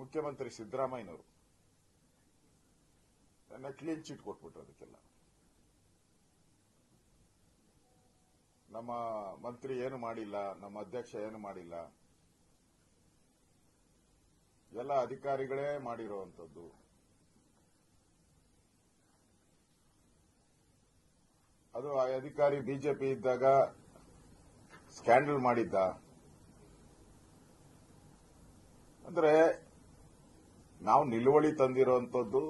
ಮುಖ್ಯಮಂತ್ರಿ ಸಿದ್ದರಾಮಯ್ಯನವರು. ನನ್ನ ಕ್ಲೀನ್ ಚಿಟ್ ಕೊಟ್ಬಿಟ್ರು ಅದಕ್ಕೆಲ್ಲ. ನಮ್ಮ ಮಂತ್ರಿ ಏನು ಮಾಡಿಲ್ಲ, ನಮ್ಮ ಅಧ್ಯಕ್ಷ ಏನು ಮಾಡಿಲ್ಲ. ಎಲ್ಲ ಅಧಿಕಾರಿಗಳೇ ಮಾಡಿರುವಂತದ್ದು ಅದು ಆ ಅಧಿಕಾರಿ ಬಿಜೆಪಿ ಇದ್ದಾಗ ಸ್ಕ್ಯಾಂಡಲ್ ಮಾಡಿದ್ದ. ಅಂದ್ರೆ ನಾವು ನಿಲುವಳಿ ತಂದಿರುವಂತದ್ದು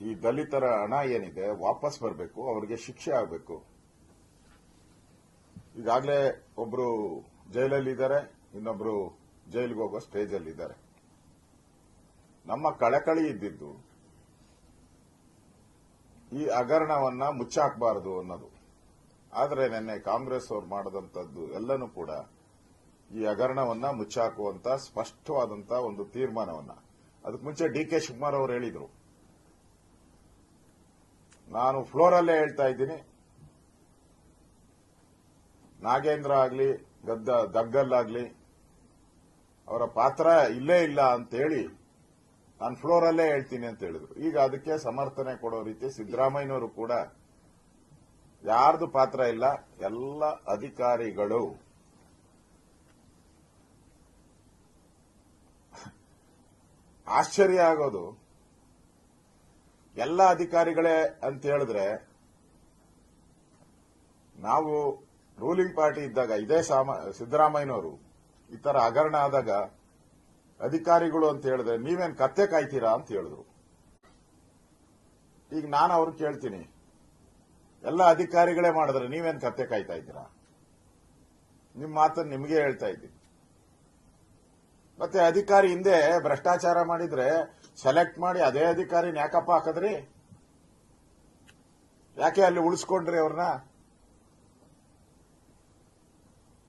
ಈ ದಲಿತರ ಹಣ ಏನಿದೆ ವಾಪಸ್ ಬರಬೇಕು, ಅವರಿಗೆ ಶಿಕ್ಷೆ ಆಗಬೇಕು. ಈಗಾಗಲೇ ಒಬ್ರು ಜೈಲಲ್ಲಿದ್ದಾರೆ, ಇನ್ನೊಬ್ರು ಜೈಲಿಗೆ ಹೋಗೋ ಸ್ಟೇಜಲ್ಲಿದ್ದಾರೆ. ನಮ್ಮ ಕಳಕಳಿ ಇದ್ದಿದ್ದು ಈ ಹಗರಣವನ್ನ ಮುಚ್ಚಾಕಬಾರದು ಅನ್ನೋದು. ಆದರೆ ನಿನ್ನೆ ಕಾಂಗ್ರೆಸ್ ಅವರು ಮಾಡಿದಂಥದ್ದು ಎಲ್ಲನೂ ಕೂಡ ಈ ಹಗರಣವನ್ನ ಮುಚ್ಚಾಕುವಂತ ಸ್ಪಷ್ಟವಾದಂತ ಒಂದು ತೀರ್ಮಾನವನ್ನ. ಅದಕ್ಕೆ ಮುಂಚೆ ಡಿ ಕೆ ಶಿವಕುಮಾರ್ ಅವರು ಹೇಳಿದರು. ನಾನು ಫ್ಲೋರಲ್ಲೇ ಹೇಳ್ತಾ ಇದ್ದೀನಿ. ನಾಗೇಂದ್ರ ಆಗ್ಲಿ, ಗದ್ದ ದಗ್ಗಲ್ಲಾಗ್ಲಿ ಅವರ ಪಾತ್ರ ಇಲ್ಲೇ ಇಲ್ಲ ಅಂತೇಳಿ ನಾನು ಫ್ಲೋರಲ್ಲೇ ಹೇಳ್ತೀನಿ ಅಂತ ಹೇಳಿದ್ರು. ಈಗ ಅದಕ್ಕೆ ಸಮರ್ಥನೆ ಕೊಡೋ ರೀತಿ ಸಿದ್ದರಾಮಯ್ಯನವರು ಕೂಡ ಯಾರ್ದು ಪಾತ್ರ ಇಲ್ಲ, ಎಲ್ಲ ಅಧಿಕಾರಿಗಳು ಆಶ್ಚರ್ಯ ಆಗೋದು. ಎಲ್ಲ ಅಧಿಕಾರಿಗಳೇ ಅಂತ ಹೇಳಿದ್ರೆ, ನಾವು ರೂಲಿಂಗ್ ಪಾರ್ಟಿ ಇದ್ದಾಗ, ಇದೇ ಸಿದ್ದರಾಮಯ್ಯನವರು, ಈ ತರ ಹಗರಣ ಆದಾಗ ಅಧಿಕಾರಿಗಳು ಅಂತ ಹೇಳಿದ್ರೆ, ನೀವೇನ್ ಕತ್ತೆ ಕಾಯ್ತೀರಾ ಅಂತ ಹೇಳಿದ್ರು. ಈಗ ನಾನು ಅವ್ರು ಕೇಳ್ತೀನಿ, ಎಲ್ಲ ಅಧಿಕಾರಿಗಳೇ ಮಾಡಿದ್ರೆ ನೀವೇನ್ ಕತ್ತೆ ಕಾಯ್ತಾ ಇದ್ದೀರಾ? ನಿಮ್ ಮಾತನ್ನು ನಿಮಗೆ ಹೇಳ್ತಾ ಇದ್ದೀನಿ. ಮತ್ತೆ ಅಧಿಕಾರಿ ಹಿಂದೆ ಭ್ರಷ್ಟಾಚಾರ ಮಾಡಿದ್ರೆ ಸೆಲೆಕ್ಟ್ ಮಾಡಿ ಅದೇ ಅಧಿಕಾರಿನ ಯಾಕಪ್ಪ ಹಾಕದ್ರಿ? ಯಾಕೆ ಅಲ್ಲಿ ಉಳಿಸ್ಕೊಂಡ್ರಿ ಅವ್ರನ್ನ?